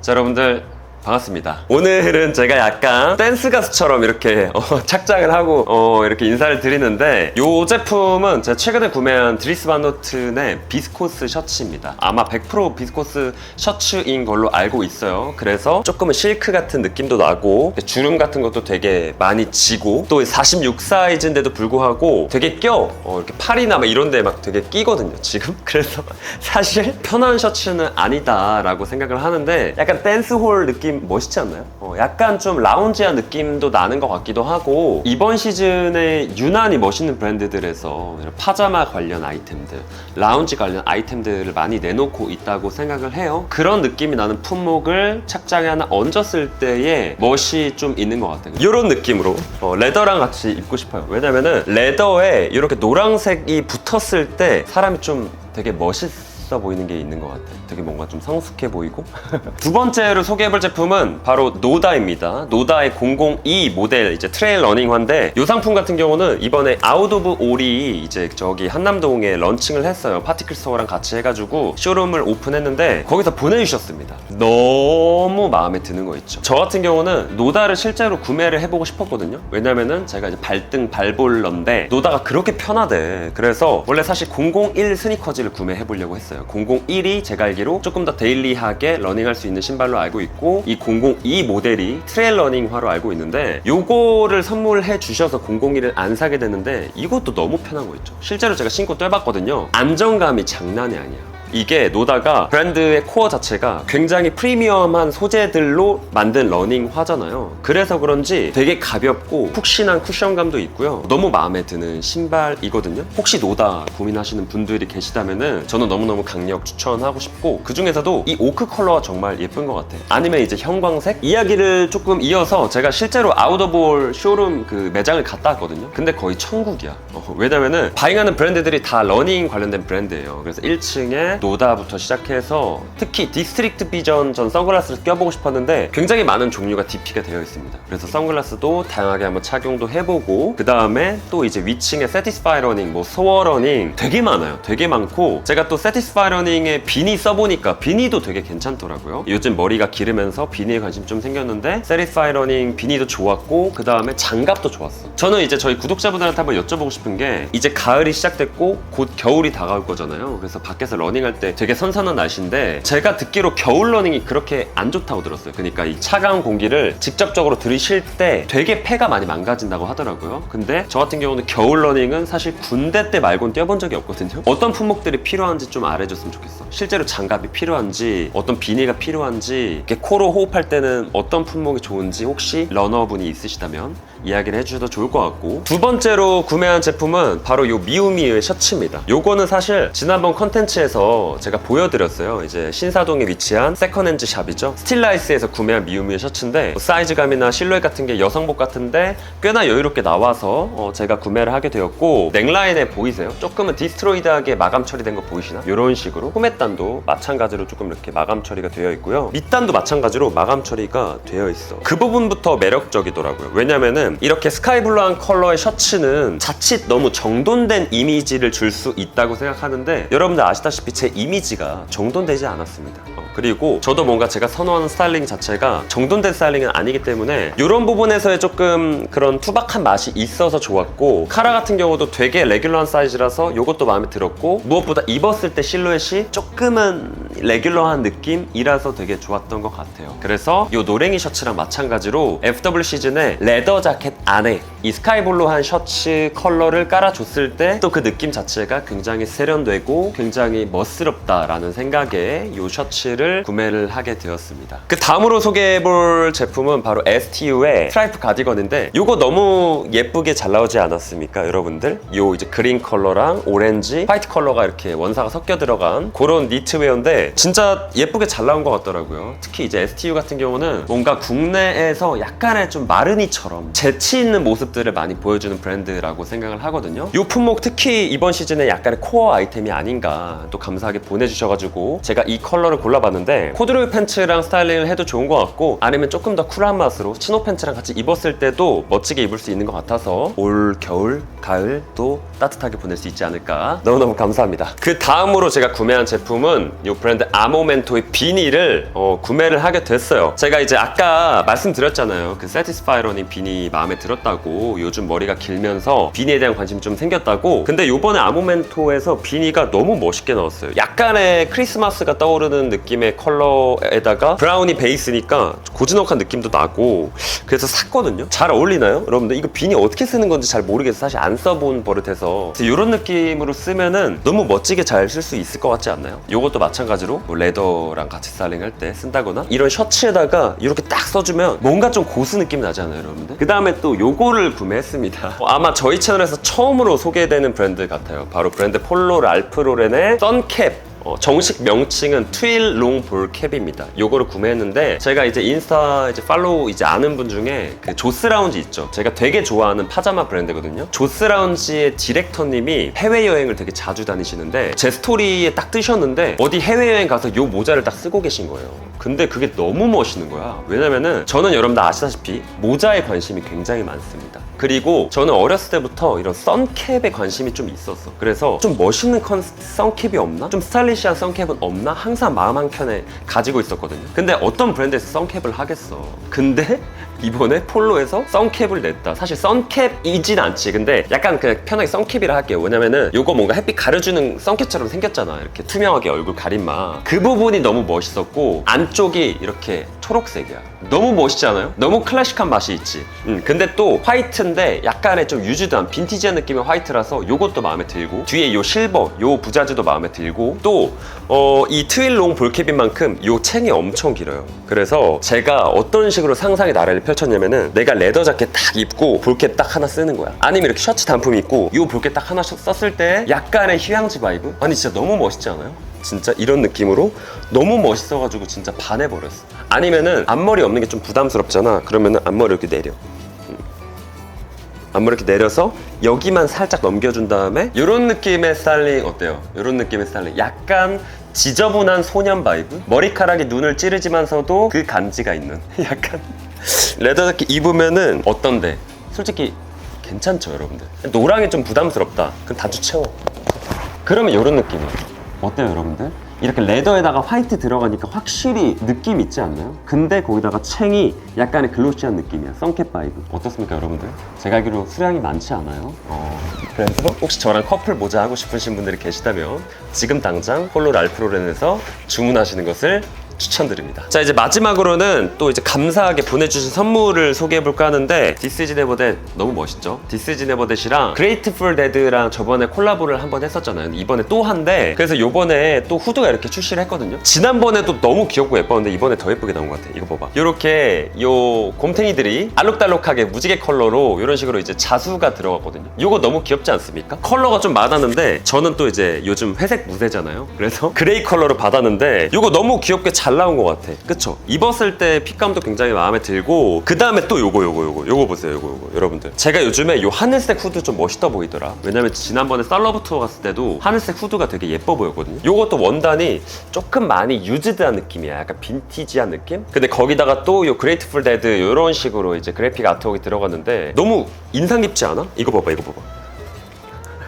자, 여러분들 반갑습니다. 오늘은 제가 약간 댄스 가수처럼 이렇게 어, 착장을 하고 어, 이렇게 인사를 드리는데 이 제품은 제가 최근에 구매한 드리스 반노튼의 비스코스 셔츠입니다. 아마 100% 비스코스 셔츠인 걸로 알고 있어요. 그래서 조금은 실크 같은 느낌도 나고 주름 같은 것도 되게 많이 지고 또 46 사이즈인데도 불구하고 되게 껴 어, 이렇게 팔이나 막 이런 데 막 되게 끼거든요 지금 그래서 사실 편한 셔츠는 아니다라고 생각을 하는데 약간 댄스홀 느낌 멋있지 않나요? 어, 약간 좀 라운지한 느낌도 나는 것 같기도 하고 이번 시즌에 유난히 멋있는 브랜드들에서 파자마 관련 아이템들 라운지 관련 아이템들을 많이 내놓고 있다고 생각을 해요. 그런 느낌이 나는 품목을 착장에 하나 얹었을 때의 멋이 좀 있는 것 같아요. 이런 느낌으로 어, 레더랑 같이 입고 싶어요. 왜냐면은 레더에 이렇게 노란색이 붙었을 때 사람이 좀 되게 멋있 어 보이는 게 있는 것 같아요. 되게 뭔가 좀 성숙해 보이고. 두 번째로 소개해볼 제품은 바로 노다입니다. 노다의 002 모델 이제 트레일 러닝화인데 이 상품 같은 경우는 이번에 아웃 오브 올이 이제 저기 한남동에 런칭을 했어요. 파티클 스토어랑 같이 해가지고 쇼룸을 오픈했는데 거기서 보내주셨습니다. 너무 마음에 드는 거 있죠. 저 같은 경우는 노다를 실제로 구매를 해보고 싶었거든요. 왜냐면은 제가 이제 발등 발볼러인데 노다가 그렇게 편하대. 그래서 원래 사실 001 스니커즈를 구매해보려고 했어요. 001이 제가 알기로 조금 더 데일리하게 러닝할 수 있는 신발로 알고 있고 이 002 모델이 트레일 러닝화로 알고 있는데 요거를 선물해 주셔서 001을 안 사게 됐는데 이것도 너무 편한 거 있죠. 실제로 제가 신고 떼봤거든요. 안정감이 장난이 아니야. 이게 노다가 브랜드의 코어 자체가 굉장히 프리미엄한 소재들로 만든 러닝 화잖아요. 그래서 그런지 되게 가볍고 푹신한 쿠션감도 있고요. 너무 마음에 드는 신발이거든요. 혹시 노다 고민하시는 분들이 계시다면은 저는 너무너무 강력 추천하고 싶고 그 중에서도 이 오크 컬러가 정말 예쁜 것 같아요. 아니면 이제 형광색 이야기를 조금 이어서 제가 실제로 아우더볼 쇼룸 그 매장을 갔다 왔거든요. 근데 거의 천국이야. 어, 왜냐면은 바잉하는 브랜드들이 다 러닝 관련된 브랜드예요. 그래서 1층에 노다부터 시작해서 특히 디스트릭트 비전 전 선글라스를 껴보고 싶었는데 굉장히 많은 종류가 DP가 되어 있습니다. 그래서 선글라스도 다양하게 한번 착용도 해보고 그 다음에 또 이제 위층에 세티스파이 러닝, 뭐 소어 러닝 되게 많아요. 되게 많고 제가 또 세티스파이 러닝에 비니 써보니까 비니도 되게 괜찮더라고요. 요즘 머리가 기르면서 비니에 관심 좀 생겼는데 세티스파이 러닝 비니도 좋았고 그 다음에 장갑도 좋았어. 저는 이제 저희 구독자분들한테 한번 여쭤보고 싶은 게 이제 가을이 시작됐고 곧 겨울이 다가올 거잖아요. 그래서 밖에서 러닝 할 때 되게 선선한 날씨인데 제가 듣기로 겨울 러닝이 그렇게 안 좋다고 들었어요. 그러니까 이 차가운 공기를 직접적으로 들이쉴 때 되게 폐가 많이 망가진다고 하더라고요. 근데 저 같은 경우는 겨울 러닝은 사실 군대 때 말고는 뛰어본 적이 없거든요. 어떤 품목들이 필요한지 좀 알려줬으면 좋겠어. 실제로 장갑이 필요한지 어떤 비닐가 필요한지 이렇게 코로 호흡할 때는 어떤 품목이 좋은지 혹시 러너분이 있으시다면 이야기를 해주셔도 좋을 것 같고 두 번째로 구매한 제품은 바로 요 미우미의 셔츠입니다. 요거는 사실 지난번 컨텐츠에서 제가 보여드렸어요. 이제 신사동에 위치한 세컨핸즈 샵이죠. 스틸라이스에서 구매한 미우미의 셔츠인데 뭐 사이즈감이나 실루엣 같은 게 여성복 같은데 꽤나 여유롭게 나와서 어, 제가 구매를 하게 되었고 넥라인에 보이세요? 조금은 디스트로이드하게 마감 처리된 거 보이시나? 이런 식으로 소매단도 마찬가지로 조금 이렇게 마감 처리가 되어 있고요. 밑단도 마찬가지로 마감 처리가 되어 있어. 그 부분부터 매력적이더라고요. 왜냐면은 이렇게 스카이블루한 컬러의 셔츠는 자칫 너무 정돈된 이미지를 줄 수 있다고 생각하는데 여러분들 아시다시피 제 이미지가 정돈되지 않았습니다. 어, 그리고 저도 뭔가 제가 선호하는 스타일링 자체가 정돈된 스타일링은 아니기 때문에 이런 부분에서의 조금 그런 투박한 맛이 있어서 좋았고 카라 같은 경우도 되게 레귤러한 사이즈라서 이것도 마음에 들었고 무엇보다 입었을 때 실루엣이 조금은 레귤러한 느낌이라서 되게 좋았던 것 같아요. 그래서 이 노랭이 셔츠랑 마찬가지로 FW 시즌에 레더 자켓 안에 이 스카이블루한 셔츠 컬러를 깔아줬을 때 또 그 느낌 자체가 굉장히 세련되고 굉장히 멋 스럽다라는 생각에 이 셔츠를 구매를 하게 되었습니다. 그 다음으로 소개해볼 제품은 바로 STU의 스트라이프 가디건인데 이거 너무 예쁘게 잘 나오지 않았습니까, 여러분들? 요 이제 그린 컬러랑 오렌지, 화이트 컬러가 이렇게 원사가 섞여 들어간 그런 니트웨어인데 진짜 예쁘게 잘 나온 것 같더라고요. 특히 이제 STU 같은 경우는 뭔가 국내에서 약간의 좀 마르니처럼 재치 있는 모습들을 많이 보여주는 브랜드라고 생각을 하거든요. 이 품목 특히 이번 시즌에 약간의 코어 아이템이 아닌가 또 감사 감사하게 보내주셔가지고 제가 이 컬러를 골라봤는데 코드로이 팬츠랑 스타일링을 해도 좋은 것 같고 아니면 조금 더 쿨한 맛으로 치노 팬츠랑 같이 입었을 때도 멋지게 입을 수 있는 것 같아서 올 겨울 가을 또 따뜻하게 보낼 수 있지 않을까. 너무너무 감사합니다. 그 다음으로 제가 구매한 제품은 이 브랜드 아모멘토의 비니를 어, 구매를 하게 됐어요. 제가 이제 아까 말씀드렸잖아요. 그 세티스파이러닝 비니 마음에 들었다고 요즘 머리가 길면서 비니에 대한 관심이 좀 생겼다고. 근데 요번에 아모멘토에서 비니가 너무 멋있게 나왔어요 약간의 크리스마스가 떠오르는 느낌의 컬러에다가 브라우니 베이스니까 고즈넉한 느낌도 나고 그래서 샀거든요 잘 어울리나요? 여러분들 이거 비니 어떻게 쓰는 건지 잘 모르겠어요 사실 안 써본 버릇해서 이런 느낌으로 쓰면은 너무 멋지게 잘 쓸 수 있을 것 같지 않나요? 이것도 마찬가지로 뭐 레더랑 같이 스타일링 할 때 쓴다거나 이런 셔츠에다가 이렇게 딱 써주면 뭔가 좀 고수 느낌 나지 않아요 여러분들? 그 다음에 또 요거를 구매했습니다 어, 아마 저희 채널에서 처음으로 소개되는 브랜드 같아요 바로 브랜드 폴로 랄프로렌의 선캡 어, 정식 명칭은 트윌 롱볼 캡입니다. 요거를 구매했는데 제가 이제 인스타 이제 팔로우 이제 아는 분 중에 그 조스 라운지 있죠. 제가 되게 좋아하는 파자마 브랜드거든요. 조스 라운지의 디렉터님이 해외 여행을 되게 자주 다니시는데 제 스토리에 딱 뜨셨는데 어디 해외 여행 가서 요 모자를 딱 쓰고 계신 거예요. 근데 그게 너무 멋있는 거야. 왜냐면은 저는 여러분들 아시다시피 모자에 관심이 굉장히 많습니다. 그리고 저는 어렸을 때부터 이런 선캡에 관심이 좀 있었어. 그래서 좀 멋있는 컨 선캡이 없나? 좀 스타일리시한 선캡은 없나? 항상 마음 한켠에 가지고 있었거든요. 근데 어떤 브랜드에서 선캡을 하겠어. 근데 이번에 폴로에서 선캡을 냈다. 사실 선캡이진 않지. 근데 약간 그냥 편하게 선캡이라 할게요. 왜냐면은 요거 뭔가 햇빛 가려주는 선캡처럼 생겼잖아. 이렇게 투명하게 얼굴 가림막. 그 부분이 너무 멋있었고 안쪽이 이렇게 초록색이야. 너무 멋있지 않아요? 너무 클래식한 맛이 있지. 음, 근데 또 화이트인데 약간의 좀 유즈드한 빈티지한 느낌의 화이트라서 요것도 마음에 들고 뒤에 요 실버, 요 부자지도 마음에 들고 또 어, 이 트윌롱 볼캡인 만큼 요 챙이 엄청 길어요. 그래서 제가 어떤 식으로 상상의 나래를 펼쳤냐면은 내가 레더 자켓 딱 입고 볼캡 딱 하나 쓰는 거야. 아니면 이렇게 셔츠 단품 입고 요 볼캡 딱 하나 썼을 때 약간의 휴양지 바이브? 아니 진짜 너무 멋있지 않아요? 진짜 이런 느낌으로 너무 멋있어가지고 진짜 반해버렸어. 아니면은 앞머리 없는 게 좀 부담스럽잖아. 그러면은 앞머리 이렇게 내려. 음. 앞머리 이렇게 내려서 여기만 살짝 넘겨준 다음에 이런 느낌의 스타일링 어때요? 이런 느낌의 스타일링 약간 지저분한 소년 바이브? 머리카락이 눈을 찌르지만서도 그 간지가 있는 약간 레더 자켓 입으면은 어떤데? 솔직히 괜찮죠 여러분들 노랑이 좀 부담스럽다 그럼 단추 채워 그러면 이런 느낌이에요. 어때요, 여러분들? 이렇게 레더에다가 화이트 들어가니까 확실히 느낌 있지 않나요? 근데 거기다가 챙이 약간의 글로시한 느낌이야. 선캡 바이브. 어떻습니까, 여러분들? 제가 알기로 수량이 많지 않아요. 어, 그래서 혹시 저랑 커플 모자 하고 싶으신 분들이 계시다면 지금 당장 홀로 랄프로렌에서 주문하시는 것을 추천드립니다. 자 이제 마지막으로는 또 이제 감사하게 보내주신 선물을 소개해볼까 하는데 디스지 네버댓 너무 멋있죠? 디스지 네버댓이랑 그레이트풀 데드랑 저번에 콜라보를 한번 했었잖아요. 이번에 또 한데 그래서 요번에 또 후드가 이렇게 출시를 했거든요. 지난번에도 너무 귀엽고 예뻤는데 이번에 더 예쁘게 나온 것 같아. 이거 봐봐. 이렇게 요 곰탱이들이 알록달록하게 무지개 컬러로 이런 식으로 이제 자수가 들어갔거든요. 이거 너무 귀엽지 않습니까? 컬러가 좀 많았는데 저는 또 이제 요즘 회색 무대잖아요. 그래서 그레이 컬러로 받았는데 이거 너무 귀엽게 잘 나온 것 같아. 그쵸? 입었을 때 핏감도 굉장히 마음에 들고 그 다음에 또 요거 요거 요거 요거 보세요 요거 요거 여러분들 제가 요즘에 요 하늘색 후드 좀 멋있다 보이더라. 왜냐면 지난번에 썰러브 투어 갔을 때도 하늘색 후드가 되게 예뻐 보였거든요. 요것도 원단이 조금 많이 유즈드한 느낌이야. 약간 빈티지한 느낌? 근데 거기다가 또 요 그레이트풀 데드 요런 식으로 이제 그래픽 아트웍이 들어갔는데 너무 인상 깊지 않아? 이거 봐봐 이거 봐봐.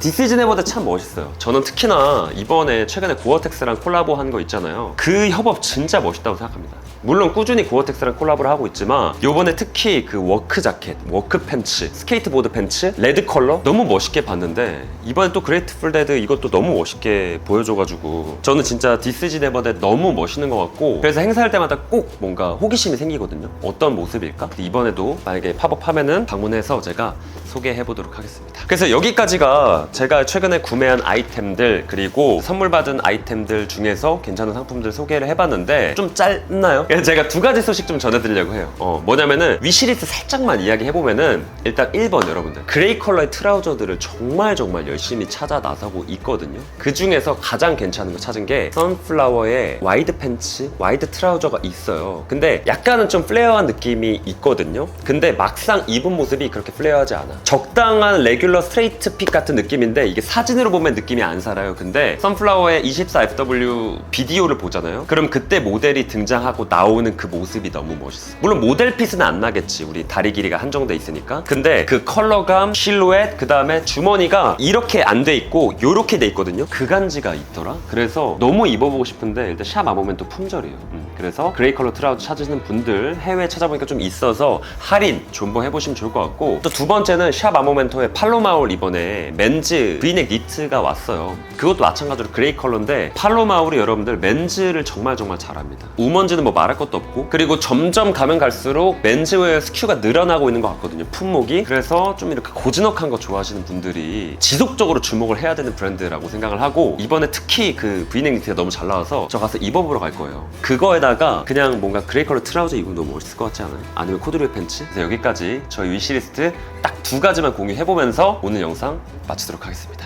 디스지네보다 참 멋있어요. 저는 특히나 이번에 최근에 고어텍스랑 콜라보 한 거 있잖아요. 그 협업 진짜 멋있다고 생각합니다. 물론 꾸준히 고어텍스랑 콜라보를 하고 있지만 요번에 특히 그 워크 자켓, 워크 팬츠, 스케이트보드 팬츠, 레드 컬러 너무 멋있게 봤는데 이번에 또 그레이트풀 데드 이것도 너무 멋있게 보여줘가지고 저는 진짜 디스지 네버데 너무 멋있는 것 같고 그래서 행사할 때마다 꼭 뭔가 호기심이 생기거든요. 어떤 모습일까? 이번에도 만약에 팝업 하면은 방문해서 제가 소개해 보도록 하겠습니다. 그래서 여기까지가 제가 최근에 구매한 아이템들 그리고 선물 받은 아이템들 중에서 괜찮은 상품들 소개를 해봤는데 좀 짧나요? 제가 두 가지 소식 좀 전해드리려고 해요. 어, 뭐냐면은 위시리스트 살짝만 이야기해보면은 일단 1번 여러분들 그레이 컬러의 트라우저들을 정말 정말 열심히 찾아 나서고 있거든요. 그 중에서 가장 괜찮은 거 찾은 게 선플라워의 와이드 팬츠, 와이드 트라우저가 있어요. 근데 약간은 좀 플레어한 느낌이 있거든요. 근데 막상 입은 모습이 그렇게 플레어하지 않아. 적당한 레귤러 스트레이트 핏 같은 느낌인데 이게 사진으로 보면 느낌이 안 살아요. 근데 선플라워의 24FW 비디오를 보잖아요. 그럼 그때 모델이 등장하고 나 오는 그 모습이 너무 멋있어. 물론 모델 핏은 안 나겠지. 우리 다리 길이가 한정돼 있으니까. 근데 그 컬러감, 실루엣, 그 다음에 주머니가 이렇게 안 돼 있고 요렇게 돼 있거든요. 그 간지가 있더라. 그래서 너무 입어보고 싶은데 일단 샵 와보면 또 품절이에요. 음, 그래서 그레이 컬러 트라우즈 찾으시는 분들 해외 찾아보니까 좀 있어서 할인 존버 해 보시면 좋을 것 같고 또 두 번째는 샵 아모멘토의 팔로마울 이번에 맨즈 브이넥 니트가 왔어요. 그것도 마찬가지로 그레이 컬러인데 팔로마울이 여러분들 맨즈를 정말 정말 잘합니다. 우먼즈는 뭐 말할 것도 없고 그리고 점점 가면 갈수록 맨즈웨어 스큐가 늘어나고 있는 것 같거든요. 품목이 그래서 좀 이렇게 고즈넉한 거 좋아하시는 분들이 지속적으로 주목을 해야 되는 브랜드라고 생각을 하고 이번에 특히 그 브이넥 니트가 너무 잘 나와서 저 가서 입어보러 갈 거예요. 그거에다가 그냥 뭔가 그레이 컬러 트라우저 입으면 너무 멋있을 것 같지 않아요? 아니면 코드로이 팬츠? 그래서 여기까지 저희 위시리스트 딱 두 가지만 공유해보면서 오늘 영상 마치도록 하겠습니다.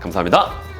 감사합니다.